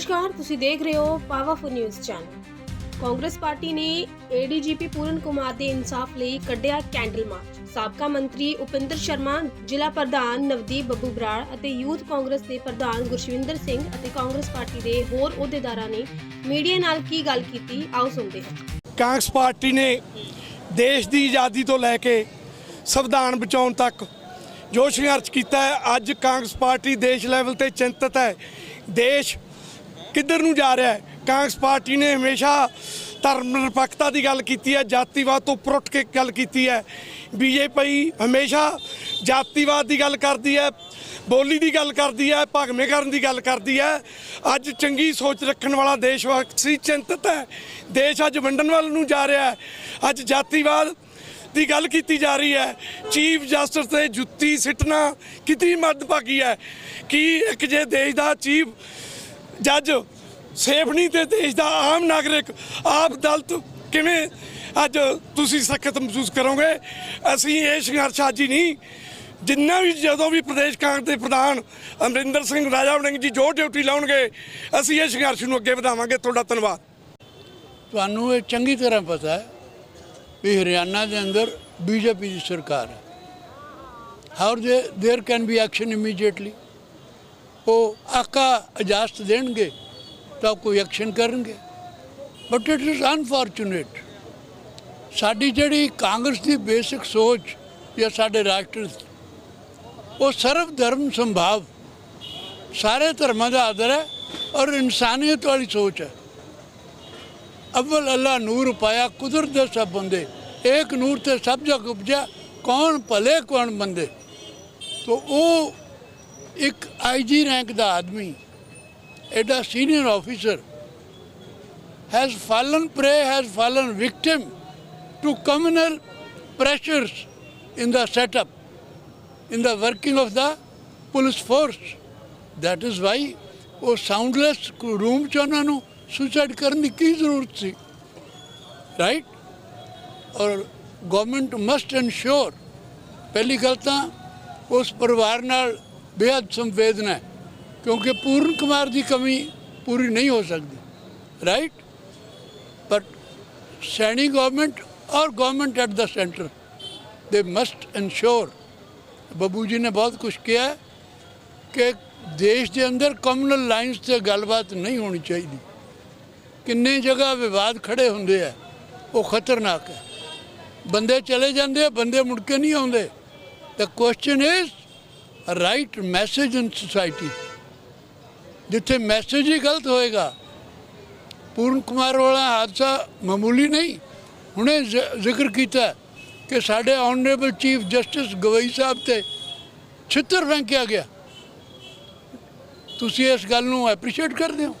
ਨਮਸਕਾਰ, ਤੁਸੀਂ ਦੇਖ ਰਹੇ ਹੋ powerful news channel Congress party ਨੇ ਏਡੀਜੀਪੀ ਪੂਰਨ ਕੁਮਾਰ ਦੇ ਇਨਸਾਫ ਲਈ ਕੱਢਿਆ ਕੈਂਡਲ ਮਾਰਚ। ਸਾਬਕਾ ਮੰਤਰੀ ਉਪਿੰਦਰ ਸ਼ਰਮਾ, ਜ਼ਿਲ੍ਹਾ ਪ੍ਰਧਾਨ ਨਵਦੀਪ ਬੱਬੂ ਬਰਾੜ ਅਤੇ ਯੂਥ ਕਾਂਗਰਸ ਦੇ ਪ੍ਰਧਾਨ ਗੁਰਸ਼ਵਿੰਦਰ ਸਿੰਘ ਅਤੇ ਕਾਂਗਰਸ ਪਾਰਟੀ ਦੇ ਹੋਰ ਅਹੁਦੇਦਾਰਾਂ ਨੇ ਮੀਡੀਆ ਨਾਲ ਕੀ ਗੱਲ ਕੀਤੀ, ਆਓ ਸੁਣਦੇ ਹਾਂ। ਕਾਂਗਰਸ ਪਾਰਟੀ ਨੇ ਦੇਸ਼ ਦੀ ਆਜ਼ਾਦੀ ਤੋਂ ਲੈ ਕੇ ਸੰਵਿਧਾਨ ਬਚਾਉਣ ਤੱਕ ਜੋ ਸੰਘਰਸ਼ ਕੀਤਾ ਹੈ। ਅੱਜ ਕਾਂਗਰਸ ਪਾਰਟੀ ਦੇਸ਼ ਲੈਵਲ ਤੇ ਚਿੰਤਤ ਹੈ। ਦੇਸ਼ ਕਿੱਧਰ ਨੂੰ ਜਾ ਰਿਹਾ ਹੈ? ਕਾਂਗਰਸ ਪਾਰਟੀ ਨੇ ਹਮੇਸ਼ਾ ਧਰਮ ਨਿਰਪੱਖਤਾ ਦੀ ਗੱਲ ਕੀਤੀ ਹੈ, ਜਾਤੀਵਾਦ ਤੋਂ ਉੱਪਰ ਉੱਠ ਕੇ ਗੱਲ ਕੀਤੀ ਹੈ। ਬੀਜੇਪੀ ਹਮੇਸ਼ਾ ਜਾਤੀਵਾਦ ਦੀ ਗੱਲ ਕਰਦੀ ਹੈ, ਬੋਲੀ ਦੀ ਗੱਲ ਕਰਦੀ ਹੈ, ਭਗਵੇਂ ਕਰਨ ਦੀ ਗੱਲ ਕਰਦੀ ਹੈ। ਅੱਜ ਚੰਗੀ ਸੋਚ ਰੱਖਣ ਵਾਲਾ ਦੇਸ਼ ਵਾਸੀ ਚਿੰਤਤ ਹੈ। ਦੇਸ਼ ਅੱਜ ਵੰਡਣ ਵੱਲ ਨੂੰ ਜਾ ਰਿਹਾ ਹੈ। ਅੱਜ ਜਾਤੀਵਾਦ ਦੀ ਗੱਲ ਕੀਤੀ ਜਾ ਰਹੀ ਹੈ। ਚੀਫ ਜਸਟਿਸ ਤੇ ਜੁੱਤੀ ਸਿੱਟਣਾ ਕਿਤਨੀ ਮੱਦਭਾਗੀ ਹੈ ਕਿ ਇੱਕ ਜੇ ਦੇਸ਼ ਦਾ ਚੀਫ ਜੱਜ, ਸੇਫ ਨਹੀਂ ਤੇ ਦੇਸ਼ ਦਾ ਆਮ ਨਾਗਰਿਕ, ਆਪ ਦਲਤ ਕਿਵੇਂ ਅੱਜ ਤੁਸੀਂ ਸਖਤ ਮਹਿਸੂਸ ਕਰੋਗੇ? ਅਸੀਂ ਇਹ ਸੰਘਰਸ਼ ਅੱਜ ਹੀ ਨਹੀਂ, ਜਿੰਨਾ ਵੀ ਜਦੋਂ ਵੀ ਪ੍ਰਦੇਸ਼ ਕਾਂਗਰਸ ਦੇ ਪ੍ਰਧਾਨ ਅਮਰਿੰਦਰ ਸਿੰਘ ਰਾਜਾ ਵੜਿੰਗ ਜੀ ਜੋ ਡਿਊਟੀ ਲਾਉਣਗੇ, ਅਸੀਂ ਇਹ ਸੰਘਰਸ਼ ਨੂੰ ਅੱਗੇ ਵਧਾਵਾਂਗੇ। ਤੁਹਾਡਾ ਧੰਨਵਾਦ। ਤੁਹਾਨੂੰ ਇਹ ਚੰਗੀ ਤਰ੍ਹਾਂ ਪਤਾ ਹੈ ਵੀ ਹਰਿਆਣਾ ਦੇ ਅੰਦਰ ਬੀਜੇਪੀ ਦੀ ਸਰਕਾਰ ਹੈ। ਹਾਊ ਦੇਰ ਕੈਨ ਬੀ ਐਕਸ਼ਨ ਇਮੀਡੀਏਟਲੀ ਉਹ ਆਕਾ ਇਜਾਜ਼ਤ ਦੇਣਗੇ ਤਾਂ ਕੋਈ ਐਕਸ਼ਨ ਕਰਨਗੇ। ਬਟ ਇਟ ਇਜ਼ ਅਨਫੋਰਚੂਨੇਟ ਸਾਡੀ ਜਿਹੜੀ ਕਾਂਗਰਸ ਦੀ ਬੇਸਿਕ ਸੋਚ ਜਾਂ ਸਾਡੇ ਰਾਸ਼ਟਰ ਉਹ ਸਰਵ ਧਰਮ ਸੰਭਾਵ। ਸਾਰੇ ਧਰਮਾਂ ਦਾ ਆਦਰ ਹੈ ਔਰ ਇਨਸਾਨੀਅਤ ਵਾਲੀ ਸੋਚ ਹੈ। ਅਵਲ ਅੱਲਾ ਨੂਰ ਪਾਇਆ, ਕੁਦਰਤ ਦੇ ਸਭ ਬੰਦੇ। ਇੱਕ ਨੂਰ ਤੇ ਸਭ ਜਗ ਉਪਜਿਆ, ਕੌਣ ਭਲੇ, ਕੌਣ ਬੰਦੇ ਤੋ ਉਹ ਇੱਕ ਆਈਜੀ ਰੈਂਕ ਦਾ ਆਦਮੀ ਐਡਾ senior officer has fallen prey has fallen victim to communal pressures in the setup in the working of the police force That is why ਉਹ ਸਾਊਂਡਲੈਸ ਰੂਮ ਚ ਉਹਨਾਂ ਨੂੰ ਸੁਸਾਈਡ ਕਰਨ ਦੀ ਕੀ ਜ਼ਰੂਰਤ ਸੀ? Right or government must ensure ਪਹਿਲੀ ਗੱਲ ਤਾਂ ਉਸ ਪਰਿਵਾਰ ਨਾਲ ਬੇहद ਸੰਵੇਦਨਾ ਹੈ, ਕਿਉਂਕਿ ਪੂਰਨ ਕੁਮਾਰ ਦੀ ਕਮੀ ਪੂਰੀ ਨਹੀਂ ਹੋ ਸਕਦੀ right but Saini government or government at the centre they must ensure Babbu ji ਨੇ ਬਹੁਤ ਕੁਝ ਕਿਹਾ ਕਿ ਦੇਸ਼ ਦੇ ਅੰਦਰ ਕਮਿਊਨਲ ਲਾਈਨਸ ਤੇ ਗੱਲਬਾਤ ਨਹੀਂ ਹੋਣੀ ਚਾਹੀਦੀ। ਕਿੰਨੇ ਜਗ੍ਹਾ ਵਿਵਾਦ ਖੜੇ ਹੁੰਦੇ ਆ, ਉਹ ਖਤਰਨਾਕ ਹੈ। ਬੰਦੇ ਚਲੇ ਜਾਂਦੇ ਆ, ਬੰਦੇ ਮੁੜ ਕੇ ਨਹੀਂ ਆਉਂਦੇ। The question is right message in society ਜਿੱਥੇ ਮੈਸੇਜ ਹੀ ਗਲਤ ਹੋਏਗਾ ਪੂਰਨ ਕੁਮਾਰ ਵਾਲਾ ਹਾਦਸਾ ਮਾਮੂਲੀ ਨਹੀਂ ਹੁਣੇ ਜ਼ਿਕਰ ਕੀਤਾ ਕਿ ਸਾਡੇ ਆਨਰੇਬਲ ਚੀਫ ਜਸਟਿਸ ਗਵਈ ਸਾਹਿਬ ਤੇ ਛਿੱਤਰ ਫੈਂਕਿਆ ਗਿਆ ਤੁਸੀਂ ਇਸ ਗੱਲ ਨੂੰ ਐਪਰੀਸ਼ੀਏਟ ਕਰਦੇ ਹੋ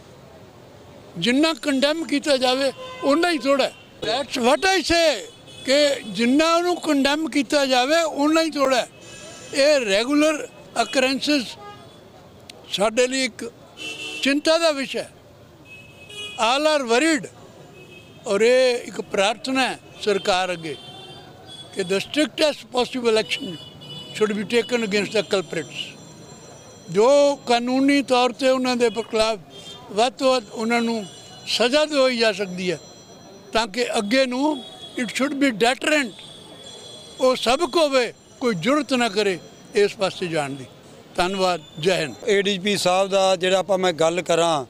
ਜਿੰਨਾ ਕੰਡੈਮ ਕੀਤਾ ਜਾਵੇ ਉਨਾ ਹੀ ਥੋੜਾ ਦੈਟਸ ਵਾਟ ਆਈ ਸੇ ਕਿ ਜਿੰਨਾ ਉਹਨੂੰ ਕੰਡੈਮ ਕੀਤਾ ਜਾਵੇ ਉਨਾ ਹੀ ਥੋੜਾ ਇਹ ਰੈਗੂਲਰ ਅਕਰੈਂਸਸ ਸਾਡੇ ਲਈ ਇੱਕ ਚਿੰਤਾ ਦਾ ਵਿਸ਼ਾ ਹੈ। ਆਲ ਆਰ ਵਰੀਡ ਔਰ ਇਹ ਇੱਕ ਪ੍ਰਾਰਥਨਾ ਹੈ ਸਰਕਾਰ ਅੱਗੇ ਕਿ the strictest possible action should be taken against the culprits ਜੋ ਕਾਨੂੰਨੀ ਤੌਰ ਤੇ ਉਹਨਾਂ ਦੇ ਖਿਲਾਫ ਵੱਧ ਤੋਂ ਵੱਧ ਉਹਨਾਂ ਨੂੰ ਸਜ਼ਾ ਦਿਵਾਈ ਜਾ ਸਕਦੀ ਹੈ, ਤਾਂ ਕਿ ਅੱਗੇ ਨੂੰ ਇਟ ਸ਼ੁੱਡ ਬੀ ਡੈਟਰੈਂਟ ਉਹ ਸਭ ਕੋ ਹੋਵੇ, ਕੋਈ ਜੁਰਤ ਨਾ ਕਰੇ ਇਸ ਪਾਸੇ ਜਾਣ ਦੀ ਧੰਨਵਾਦ, ਜੈ ਹਿੰਦ। ਏਡੀਜੀਪੀ ਸਾਹਿਬ ਦਾ ਜਿਹੜਾ ਆਪਾਂ ਮੈਂ ਗੱਲ ਕਰਾਂ,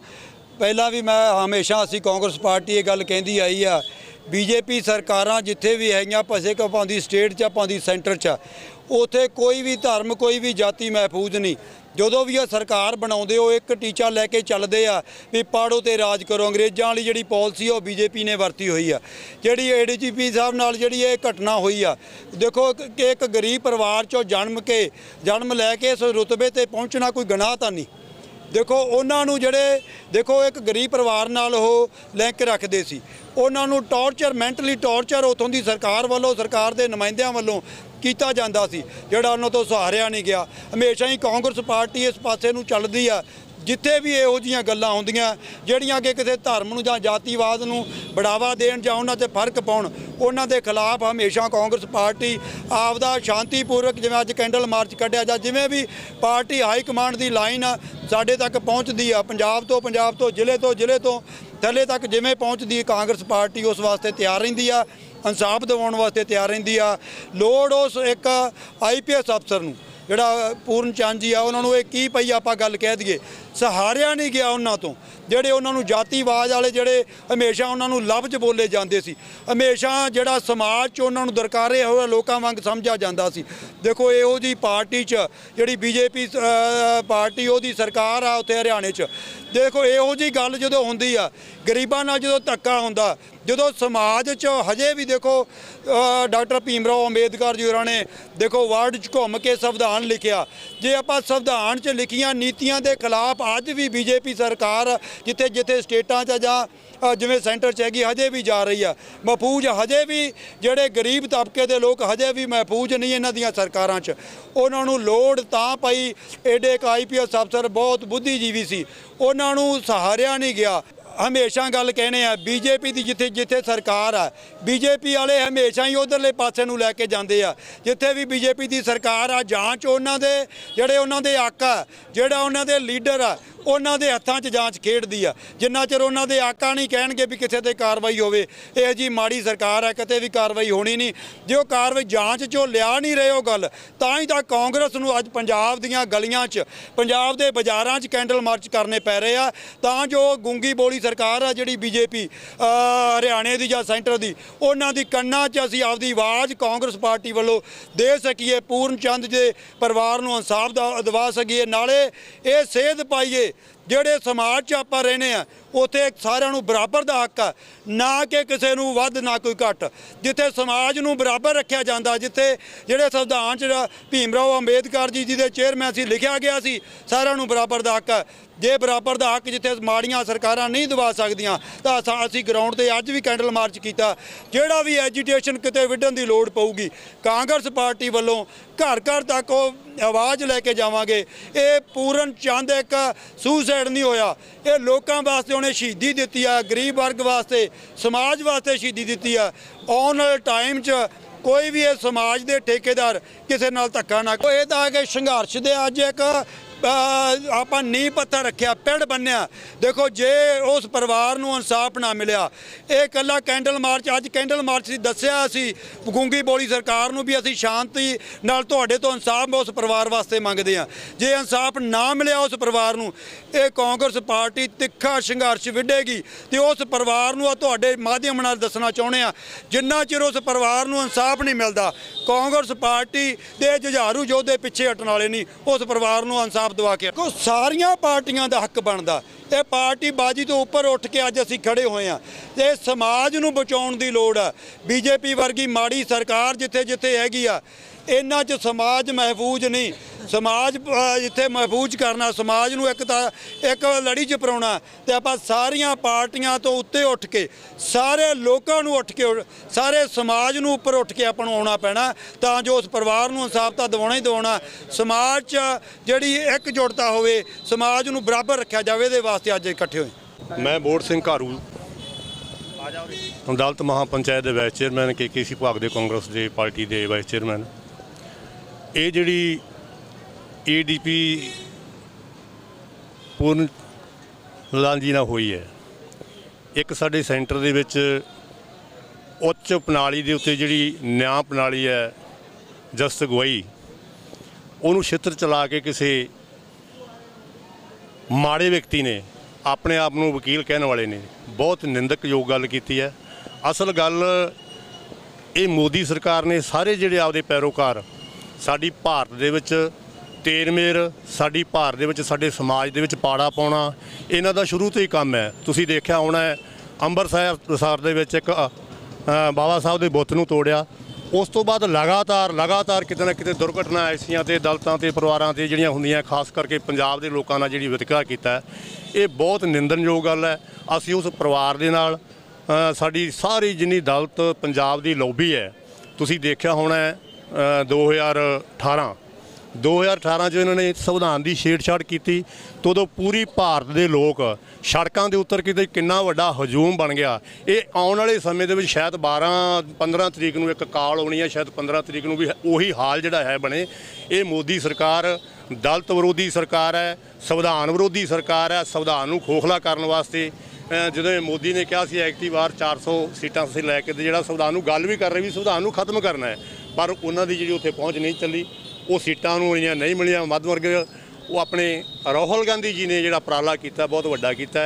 ਪਹਿਲਾਂ ਵੀ ਮੈਂ ਹਮੇਸ਼ਾ ਅਸੀਂ ਕਾਂਗਰਸ ਪਾਰਟੀ ਇਹ ਗੱਲ ਕਹਿੰਦੀ ਆਈ ਆ ਬੀਜੇਪੀ ਸਰਕਾਰਾਂ ਜਿੱਥੇ ਵੀ ਹੈਗੀਆਂ ਭਸੇ ਕੋ ਪਾਉਂਦੀ ਸਟੇਟ 'ਚ ਪਾਉਂਦੀ ਸੈਂਟਰ 'ਚ ਉਥੇ ਕੋਈ ਵੀ ਧਰਮ, ਕੋਈ ਵੀ ਜਾਤੀ ਮਹਿਫੂਜ਼ ਨਹੀਂ। ਜਦੋਂ ਵੀ ਇਹ ਸਰਕਾਰ ਬਣਾਉਂਦੇ ਉਹ ਇੱਕ ਟੀਚਾ ਲੈ ਕੇ ਚੱਲਦੇ ਆ ਵੀ ਪਾੜੋ ਤੇ ਰਾਜ ਕਰੋ। ਅੰਗਰੇਜ਼ਾਂ ਵਾਲੀ ਜਿਹੜੀ ਪਾਲਿਸੀ ਆ, ਉਹ ਬੀਜੇਪੀ ਨੇ ਵਰਤੀ ਹੋਈ ਆ। ਜਿਹੜੀ ਏਡੀਜੀਪੀ ਸਾਹਿਬ ਨਾਲ ਜਿਹੜੀ ਇਹ ਘਟਨਾ ਹੋਈ ਆ, ਦੇਖੋ ਕਿ ਕਿ ਇੱਕ ਗਰੀਬ ਪਰਿਵਾਰ ਚੋਂ ਜਨਮ ਕੇ, ਜਨਮ ਲੈ ਕੇ ਇਸ ਰੁਤਬੇ ਤੇ ਪਹੁੰਚਣਾ ਕੋਈ ਗੁਨਾਹ ਤਾਂ ਨਹੀਂ। ਦੇਖੋ, ਉਹਨਾਂ ਨੂੰ ਜਿਹੜੇ, ਦੇਖੋ ਇੱਕ ਗਰੀਬ ਪਰਿਵਾਰ ਨਾਲ ਉਹ ਲਿੰਕ ਰੱਖਦੇ ਸੀ। ਉਹਨਾਂ ਨੂੰ ਟੌਰਚਰ, ਮੈਂਟਲੀ ਟੌਰਚਰ ਉਥੋਂ ਦੀ ਸਰਕਾਰ ਵੱਲੋਂ, ਸਰਕਾਰ ਦੇ ਨੁਮਾਇੰਦਿਆਂ ਵੱਲੋਂ ਕੀਤਾ ਜਾਂਦਾ ਸੀ, ਜਿਹੜਾ ਉਹਨਾਂ ਤੋਂ ਸਹਾਰਿਆ ਨਹੀਂ ਗਿਆ। ਹਮੇਸ਼ਾ ਹੀ ਕਾਂਗਰਸ ਪਾਰਟੀ ਇਸ ਪਾਸੇ ਨੂੰ ਚੱਲਦੀ ਆ, ਜਿੱਥੇ ਵੀ ਇਹੋ ਜੀਆਂ ਗੱਲਾਂ ਹੁੰਦੀਆਂ, ਜਿਹੜੀਆਂ ਕਿ ਕਿਸੇ ਧਰਮ ਨੂੰ ਜਾਂ ਜਾਤੀਵਾਦ ਨੂੰ ਬੜਾਵਾ ਦੇਣ ਜਾਂ ਉਹਨਾਂ ਤੇ ਫ਼ਰਕ ਪਾਉਣ, ਉਹਨਾਂ ਦੇ ਖਿਲਾਫ ਹਮੇਸ਼ਾ ਕਾਂਗਰਸ ਪਾਰਟੀ ਆਪਦਾ ਸ਼ਾਂਤੀਪੂਰਵਕ ਜਿਵੇਂ ਅੱਜ ਕੈਂਡਲ ਮਾਰਚ ਕੱਢਿਆ ਜਾਂ ਜਿਵੇਂ ਵੀ ਪਾਰਟੀ ਹਾਈ ਕਮਾਂਡ ਦੀ ਲਾਈਨ ਸਾਡੇ ਤੱਕ ਪਹੁੰਚਦੀ ਆ, ਪੰਜਾਬ ਤੋਂ ਪੰਜਾਬ ਤੋਂ, ਜ਼ਿਲ੍ਹੇ ਤੋਂ ਜ਼ਿਲ੍ਹੇ ਤੋਂ ਥੱਲੇ ਤੱਕ ਜਿਵੇਂ ਪਹੁੰਚਦੀ ਹੈ, ਕਾਂਗਰਸ ਪਾਰਟੀ ਉਸ ਵਾਸਤੇ ਤਿਆਰ ਰਹਿੰਦੀ ਆ, ਇਨਸਾਫ ਦਿਵਾਉਣ ਵਾਸਤੇ ਤਿਆਰ ਰਹਿੰਦੀ ਆ। ਲੋੜ ਉਸ ਇੱਕ ਆਈਪੀਐਸ ਅਫਸਰ ਨੂੰ, ਜਿਹੜਾ ਪੂਰਨ ਚੰਦ ਜੀ ਆ, ਉਹਨਾਂ ਨੂੰ ਇਹ ਕੀ ਪਈ ਆਪਾਂ ਗੱਲ ਕਹਿ ਦਈਏ। ਸਹਾਰਿਆ ਨਹੀਂ ਗਿਆ ਉਹਨਾਂ ਤੋਂ, ਜਿਹੜੇ ਉਹਨਾਂ ਨੂੰ ਜਾਤੀਵਾਦ ਵਾਲੇ ਜਿਹੜੇ ਹਮੇਸ਼ਾ ਉਹਨਾਂ ਨੂੰ ਲਫ਼ਜ਼ ਬੋਲੇ ਜਾਂਦੇ ਸੀ। ਹਮੇਸ਼ਾ ਜਿਹੜਾ ਸਮਾਜ 'ਚ ਉਹਨਾਂ ਨੂੰ ਦਰਕਾਰੇ ਹੋਇਆ ਲੋਕਾਂ ਵਾਂਗ ਸਮਝਿਆ ਜਾਂਦਾ ਸੀ। ਦੇਖੋ, ਇਹੋ ਜੀ ਪਾਰਟੀ 'ਚ ਜਿਹੜੀ ਬੀਜੇਪੀ ਪਾਰਟੀ ਉਹਦੀ ਸਰਕਾਰ ਆ, ਉੱਥੇ ਹਰਿਆਣੇ 'ਚ। ਦੇਖੋ ਇਹੋ ਜੀ ਗੱਲ ਜਦੋਂ ਹੁੰਦੀ ਆ ਗਰੀਬਾਂ ਨਾਲ ਜਦੋਂ ਧੱਕਾ ਹੁੰਦਾ ਜਦੋਂ ਸਮਾਜ 'ਚ ਹਜੇ ਵੀ ਦੇਖੋ ਅ, ਡਾਕਟਰ ਭੀਮਰਾਓ ਅੰਬੇਦਕਰ ਜੀ ਹੋਰਾਂ ਨੇ ਦੇਖੋ ਵਰਡ 'ਚ ਘੁੰਮ ਕੇ ਸੰਵਿਧਾਨ ਲਿਖਿਆ। ਜੇ ਆਪਾਂ ਸੰਵਿਧਾਨ 'ਚ ਲਿਖੀਆਂ ਨੀਤੀਆਂ ਦੇ ਖਿਲਾਫ ਅੱਜ ਵੀ ਬੀਜੇਪੀ ਸਰਕਾਰ ਜਿੱਥੇ ਜਿੱਥੇ ਸਟੇਟਾਂ 'ਚ ਜਾਂ ਜਿਵੇਂ ਸੈਂਟਰ 'ਚ ਹੈਗੀ ਹਜੇ ਵੀ ਜਾ ਰਹੀ ਆ। ਮਹਫੂਜ਼ ਹਜੇ ਵੀ ਜਿਹੜੇ ਗਰੀਬ ਤਬਕੇ ਦੇ ਲੋਕ ਹਜੇ ਵੀ ਮਹਿਫੂਜ਼ ਨਹੀਂ ਇਹਨਾਂ ਦੀਆਂ ਸਰਕਾਰਾਂ 'ਚ। ਉਹਨਾਂ ਨੂੰ ਲੋੜ ਤਾਂ ਪਈ ਏਡੇ ਇੱਕ ਆਈਪੀਐਸ ਅਫਸਰ ਬਹੁਤ ਬੁੱਧੀਜੀਵੀ ਸੀ। ਉਹਨਾਂ ਨੂੰ ਸਹਾਰਿਆ ਨਹੀਂ ਗਿਆ। ਹਮੇਸ਼ਾ ਗੱਲ ਕਹਿੰਦੇ ਆ, ਬੀਜੇਪੀ ਦੀ ਜਿੱਥੇ ਜਿੱਥੇ ਸਰਕਾਰ ਆ, ਬੀਜੇਪੀ ਵਾਲੇ ਹਮੇਸ਼ਾ ਹੀ ਉਧਰਲੇ ਪਾਸੇ ਨੂੰ ਲੈ ਕੇ ਜਾਂਦੇ ਆ। ਜਿੱਥੇ ਵੀ ਬੀਜੇਪੀ ਦੀ ਸਰਕਾਰ ਆ ਜਾਂਚ ਉਹਨਾਂ ਦੇ, ਜਿਹੜੇ ਉਹਨਾਂ ਦੇ ਆਕਾ, ਜਿਹੜਾ ਉਹਨਾਂ ਦੇ ਲੀਡਰ ਆ, ਉਹਨਾਂ ਦੇ ਹੱਥਾਂ 'ਚ ਜਾਂਚ ਖੇਡਦੀ ਆ। ਜਿੰਨਾ ਚਿਰ ਉਹਨਾਂ ਦੇ ਆਕਾ ਨਹੀਂ ਕਹਿਣਗੇ ਵੀ ਕਿਸੇ ਤੇ ਕਾਰਵਾਈ ਹੋਵੇ, ਇਹ ਜੀ ਮਾੜੀ ਸਰਕਾਰ ਆ, ਕਿਤੇ ਵੀ ਕਾਰਵਾਈ ਹੋਣੀ ਨਹੀਂ। ਜੇ ਉਹ ਕਾਰਵਾਈ ਜਾਂਚ 'ਚੋਂ ਲਿਆ ਨਹੀਂ ਰਹੇ ਉਹ ਗੱਲ, ਤਾਂ ਹੀ ਤਾਂ ਕਾਂਗਰਸ ਨੂੰ ਅੱਜ ਪੰਜਾਬ ਦੀਆਂ ਗਲੀਆਂ 'ਚ, ਪੰਜਾਬ ਦੇ ਬਾਜ਼ਾਰਾਂ 'ਚ ਕੈਂਡਲ ਮਾਰਚ ਕਰਨੇ ਪੈ ਰਹੇ ਆ। ਤਾਂ ਜੋ ਗੁੰਗੀ ਬੋਲੀ ਸਰਕਾਰ ਆ ਜਿਹੜੀ ਬੀਜੇਪੀ ਹਰਿਆਣੇ ਦੀ ਜਾਂ ਸੈਂਟਰ ਦੀ, ਉਹਨਾਂ ਦੀ ਕੰਨਾਂ 'ਚ ਅਸੀਂ ਆਪਦੀ ਆਵਾਜ਼ ਕਾਂਗਰਸ ਪਾਰਟੀ ਵੱਲੋਂ ਦੇ ਸਕੀਏ, ਪੂਰਨ ਚੰਦ ਦੇ ਪਰਿਵਾਰ ਨੂੰ ਇਨਸਾਫ ਦਾ, ਦਵਾ ਸਕੀਏ, ਨਾਲੇ ਇਹ ਸੇਧ ਪਾਈਏ, ਜਿਹੜੇ ਸਮਾਜ 'ਚ ਆਪਾਂ ਰਹਿੰਦੇ ਆ, ਉੱਥੇ ਸਾਰਿਆਂ ਨੂੰ ਬਰਾਬਰ ਦਾ ਹੱਕ ਆ, ਨਾ ਕਿ ਕਿਸੇ ਨੂੰ ਵੱਧ, ਨਾ ਕੋਈ ਘੱਟ। ਜਿੱਥੇ ਸਮਾਜ ਨੂੰ ਬਰਾਬਰ ਰੱਖਿਆ ਜਾਂਦਾ, ਜਿੱਥੇ ਜਿਹੜੇ ਸੰਵਿਧਾਨ 'ਚ ਭੀਮ ਰਾਓ ਅੰਬੇਦਕਰ ਜੀ ਜੀ ਦੇ ਚੇਅਰਮੈਨ ਸੀ ਲਿਖਿਆ ਗਿਆ ਸੀ, ਸਾਰਿਆਂ ਨੂੰ ਬਰਾਬਰ ਦਾ ਹੱਕ ਆ। ਜੇ ਬਰਾਬਰ ਦਾ ਹੱਕ ਜਿੱਥੇ ਮਾੜੀਆਂ ਸਰਕਾਰਾਂ ਨਹੀਂ ਦਵਾ ਸਕਦੀਆਂ, ਤਾਂ ਅਸਾਂ- ਅਸੀਂ ਗਰਾਊਂਡ ਤੇ ਅੱਜ ਵੀ ਕੈਂਡਲ ਮਾਰਚ ਕੀਤਾ। ਜਿਹੜਾ ਵੀ ਐਜੀਟੇਸ਼ਨ ਕਿਤੇ ਵਿੱਢਣ ਦੀ ਲੋੜ ਪਊਗੀ, ਕਾਂਗਰਸ ਪਾਰਟੀ ਵੱਲੋਂ ਘਰ ਘਰ ਤੱਕ ਉਹ ਆਵਾਜ਼ ਲੈ ਕੇ ਜਾਵਾਂਗੇ। ਇਹ ਪੂਰਨ ਚੰਦ ਇੱਕ ਸੁਸਾਈਡ ਨਹੀਂ ਹੋਇਆ। ਇਹ ਲੋਕਾਂ ਵਾਸਤੇ ਉਹਨੇ ਸ਼ਹੀਦੀ ਦਿੱਤੀ ਆ, ਗਰੀਬ ਵਰਗ ਵਾਸਤੇ, ਸਮਾਜ ਵਾਸਤੇ ਸ਼ਹੀਦੀ ਦਿੱਤੀ ਆ। ਆਉਣ ਵਾਲੇ ਟਾਈਮ 'ਚ ਕੋਈ ਵੀ ਇਹ ਸਮਾਜ ਦੇ ਠੇਕੇਦਾਰ ਕਿਸੇ ਨਾਲ ਧੱਕਾ ਨਾ ਕੋ ਇਹ ਤਾਂ ਹੈ ਕਿ ਸੰਘਰਸ਼ ਦੇ ਅੱਜ ਇੱਕ ਆਪਾਂ ਨੀਂਹ ਪੱਥਰ ਰੱਖਿਆ ਪਿੰਡ ਬੰਨਿਆ। ਦੇਖੋ, ਜੇ ਉਸ ਪਰਿਵਾਰ ਨੂੰ ਇਨਸਾਫ ਨਾ ਮਿਲਿਆ, ਇਹ ਕੱਲਾ ਕੈਂਡਲ ਮਾਰਚ, ਅੱਜ ਕੈਂਡਲ ਮਾਰਚ ਸੀ, ਦੱਸਿਆ ਅਸੀਂ, ਗੁੰਗੀ ਬੋਲੀ ਸਰਕਾਰ ਨੂੰ ਵੀ ਅਸੀਂ ਸ਼ਾਂਤੀ ਨਾਲ ਤੁਹਾਡੇ ਤੋਂ ਇਨਸਾਫ ਉਸ ਪਰਿਵਾਰ ਵਾਸਤੇ ਮੰਗਦੇ ਆ ਜੇ ਇਨਸਾਫ ਨਾ ਮਿਲਿਆ ਉਸ ਪਰਿਵਾਰ ਨੂੰ, ਇਹ ਕਾਂਗਰਸ ਪਾਰਟੀ ਤਿੱਖਾ ਸੰਘਰਸ਼ ਵਿੱਢੇਗੀ ਤੇ ਉਸ ਪਰਿਵਾਰ ਨੂੰ ਆ ਤੁਹਾਡੇ ਮਾਧਿਅਮ ਨਾਲ ਦੱਸਣਾ ਚਾਹੁੰਦੇ ਆ ਜਿੰਨਾ ਚਿਰ ਉਸ ਪਰਿਵਾਰ ਨੂੰ ਇਨਸਾਫ ਨਹੀਂ ਮਿਲਦਾ, ਕਾਂਗਰਸ ਪਾਰਟੀ ਦੇ ਜੁਝਾਰੂ ਯੋਧੇ ਪਿੱਛੇ ਹਟਣ ਵਾਲੇ ਨਹੀਂ, ਉਸ ਪਰਿਵਾਰ ਨੂੰ ਇਨਸਾਫ ਦਵਾ ਕੇ ਕੋ ਸਾਰੀਆਂ ਪਾਰਟੀਆਂ ਦਾ ਹੱਕ ਬਣਦਾ। ਇਹ ਪਾਰਟੀ ਬਾਜੀ ਤੋਂ ਉੱਪਰ ਉੱਠ ਕੇ ਅੱਜ ਅਸੀਂ ਖੜੇ ਹੋਏ ਆ ਤੇ ਸਮਾਜ ਨੂੰ ਬਚਾਉਣ ਦੀ ਲੋੜ ਆ। ਬੀਜੇਪੀ ਵਰਗੀ ਮਾੜੀ ਸਰਕਾਰ ਜਿੱਥੇ ਜਿੱਥੇ ਹੈਗੀ ਆ ਇਹਨਾਂ 'ਚ ਸਮਾਜ ਮਹਿਫੂਜ਼ ਨਹੀਂ। ਸਮਾਜ ਅ, ਜਿੱਥੇ ਮਹਿਫੂਜ਼ ਕਰਨਾ ਸਮਾਜ ਨੂੰ ਇੱਕ ਤਾਂ ਇੱਕ ਲੜੀ 'ਚ ਪਰਾਉਣਾ ਤੇ ਆਪਾਂ ਸਾਰੀਆਂ ਪਾਰਟੀਆਂ ਤੋਂ ਉੱਤੇ ਉੱਠ ਕੇ ਸਾਰੇ ਲੋਕਾਂ ਨੂੰ ਉੱਠ ਕੇ ਉ- ਸਾਰੇ ਸਮਾਜ ਨੂੰ ਉੱਪਰ ਉੱਠ ਕੇ ਆਪਾਂ ਨੂੰ ਆਉਣਾ ਪੈਣਾ ਤਾਂ ਜੋ ਉਸ ਪਰਿਵਾਰ ਨੂੰ ਇਨਸਾਫ ਤਾਂ ਦਿਵਾਉਣਾ ਹੀ ਦਿਵਾਉਣਾ। ਸਮਾਜ 'ਚ ਜਿਹੜੀ ਇੱਕ ਇਕਜੁੱਟਤਾ ਹੋਵੇ ਸਮਾਜ ਨੂੰ ਬਰਾਬਰ ਰੱਖਿਆ ਜਾਵੇ ਇਹਦੇ ਵਾਸਤੇ ਅੱਜ ਇਕੱਠੇ ਹੋਏ। ਮੈਂ ਬੋਰਡ ਸਿੰਘ ਘਾਰੂ। ਅਦਾਲਤ ਮਹਾਪੰਚਾਇਤ ਦੇ ਵਾਈਸ ਚੇਅਰਮੈਨ ਕੇਕੇਸੀ ਭਾਗ ਦੇ ਕਾਂਗਰਸ ਦੇ ਪਾਰਟੀ ਦੇ ਵਾਈਸ ਚੇਅਰਮੈਨ। ਇਹ ਜਿਹੜੀ ਏਡੀਪੀ ਪੂਰਨ ਲਾਲ ਨਾਲ ਹੋਈ ਹੈ, ਇੱਕ ਸਾਡੇ ਸੈਂਟਰ ਦੇ ਵਿੱਚ ਉੱਚ ਪ੍ਰਣਾਲੀ ਦੇ ਉੱਤੇ ਜਿਹੜੀ ਨਿਆਂ ਪ੍ਰਣਾਲੀ ਹੈ, ਜਸਤ ਗਵਾਈ ਉਹਨੂੰ ਛਿੱਤਰ ਚਲਾ ਕੇ ਕਿਸੇ ਮਾੜੇ ਵਿਅਕਤੀ ਨੇ ਆਪਣੇ ਆਪ ਨੂੰ ਵਕੀਲ ਕਹਿਣ ਵਾਲੇ ਨੇ, ਬਹੁਤ ਨਿੰਦਕਯੋਗ ਗੱਲ ਕੀਤੀ ਹੈ। ਅਸਲ ਗੱਲ ਇਹ ਮੋਦੀ ਸਰਕਾਰ ਨੇ ਸਾਰੇ ਜਿਹੜੇ ਆਪਦੇ ਪੈਰੋਕਾਰ ਸਾਡੀ ਭਾਰਤ ਦੇ ਵਿੱਚ ਤੇਰਮੇਰ, ਸਾਡੀ ਭਾਰਤ ਦੇ ਵਿੱਚ ਸਾਡੇ ਸਮਾਜ ਦੇ ਵਿੱਚ ਪਾੜਾ ਪਾਉਣਾ, ਇਹਨਾਂ ਦਾ ਸ਼ੁਰੂ ਤੋਂ ਹੀ ਕੰਮ ਹੈ। ਤੁਸੀਂ ਦੇਖਿਆ ਹੋਣਾ ਹੈ ਅੰਮ੍ਰਿਤਸਰ ਸਰ ਦੇ ਵਿੱਚ ਇੱਕ ਬਾਬਾ ਸਾਹਿਬ ਦੇ ਬੁੱਤ ਨੂੰ ਤੋੜਿਆ। ਉਸ ਤੋਂ ਬਾਅਦ ਲਗਾਤਾਰ ਲਗਾਤਾਰ ਕਿਤੇ ਨਾ ਕਿਤੇ ਦੁਰਘਟਨਾ ਐਸੀਆਂ ਤੇ ਦਲਤਾਂ ਤੇ, ਪਰਿਵਾਰਾਂ ਤੇ ਜਿਹੜੀਆਂ ਹੁੰਦੀਆਂ, ਖਾਸ ਕਰਕੇ ਪੰਜਾਬ ਦੇ ਲੋਕਾਂ ਨਾਲ ਜਿਹੜੀ ਵਿਤਕਰਾ ਕੀਤਾ ਇਹ ਬਹੁਤ ਨਿੰਦਣਯੋਗ ਗੱਲ ਹੈ। ਅਸੀਂ ਉਸ ਪਰਿਵਾਰ ਦੇ ਨਾਲ ਸਾਡੀ ਸਾਰੀ ਜਿੰਨੀ ਦਲਤ ਪੰਜਾਬ ਦੀ ਲੌਬੀ ਹੈ, ਤੁਸੀਂ ਦੇਖਿਆ ਹੋਣਾ 2018 2018 'ਚ ਇਹਨਾਂ ਨੇ ਸੰਵਿਧਾਨ ਦੀ ਛੇੜਛਾੜ ਕੀਤੀ, ਤੇ ਉਦੋਂ ਪੂਰੀ ਭਾਰਤ ਦੇ ਲੋਕ ਸੜਕਾਂ ਦੇ ਉੱਤਰ ਕਿਤੇ, ਕਿੰਨਾ ਵੱਡਾ ਹਜੂਮ ਬਣ ਗਿਆ। ਇਹ ਆਉਣ ਵਾਲੇ ਸਮੇਂ ਦੇ ਵਿੱਚ ਸ਼ਾਇਦ 12 15 ਤਰੀਕ ਨੂੰ ਇੱਕ ਕਾਲ ਆਉਣੀ ਹੈ ਸ਼ਾਇਦ 15 ਤਰੀਕ ਨੂੰ ਵੀ ਉਹੀ ਹਾਲ ਜਿਹੜਾ ਹੈ ਬਣੇ। ਇਹ ਮੋਦੀ ਸਰਕਾਰ, ਦਲਤ ਵਿਰੋਧੀ ਸਰਕਾਰ ਹੈ, ਸੰਵਿਧਾਨ ਵਿਰੋਧੀ ਸਰਕਾਰ ਹੈ, ਸੰਵਿਧਾਨ ਨੂੰ ਖੋਖਲਾ ਕਰਨ ਵਾਸਤੇ ਜਦੋਂ ਇਹ ਮੋਦੀ ਨੇ ਕਿਹਾ ਸੀ ਐਕਟੀ ਵਾਰ 400 ਸੀਟਾਂ ਅਸੀਂ ਲੈ ਕੇ ਤੇ ਜਿਹੜਾ ਸੰਵਿਧਾਨ ਨੂੰ ਗੱਲ ਵੀ ਕਰ ਰਹੇ ਵੀ ਸੰਵਿਧਾਨ ਨੂੰ ਖਤਮ ਕਰਨਾ ਹੈ। ਪਰ ਉਹਨਾਂ ਦੀ ਜਿਹੜੀ ਉੱਥੇ ਪਹੁੰਚ ਨਹੀਂ ਚੱਲੀ, ਉਹ ਸੀਟਾਂ ਨੂੰ ਜਿਹੜੀਆਂ ਨਹੀਂ ਮਿਲੀਆਂ, ਮੱਧ ਵਰਗ ਉਹ ਆਪਣੇ ਰਾਹੁਲ ਗਾਂਧੀ ਜੀ ਨੇ ਜਿਹੜਾ ਉਪਰਾਲਾ ਕੀਤਾ, ਬਹੁਤ ਵੱਡਾ ਕੀਤਾ।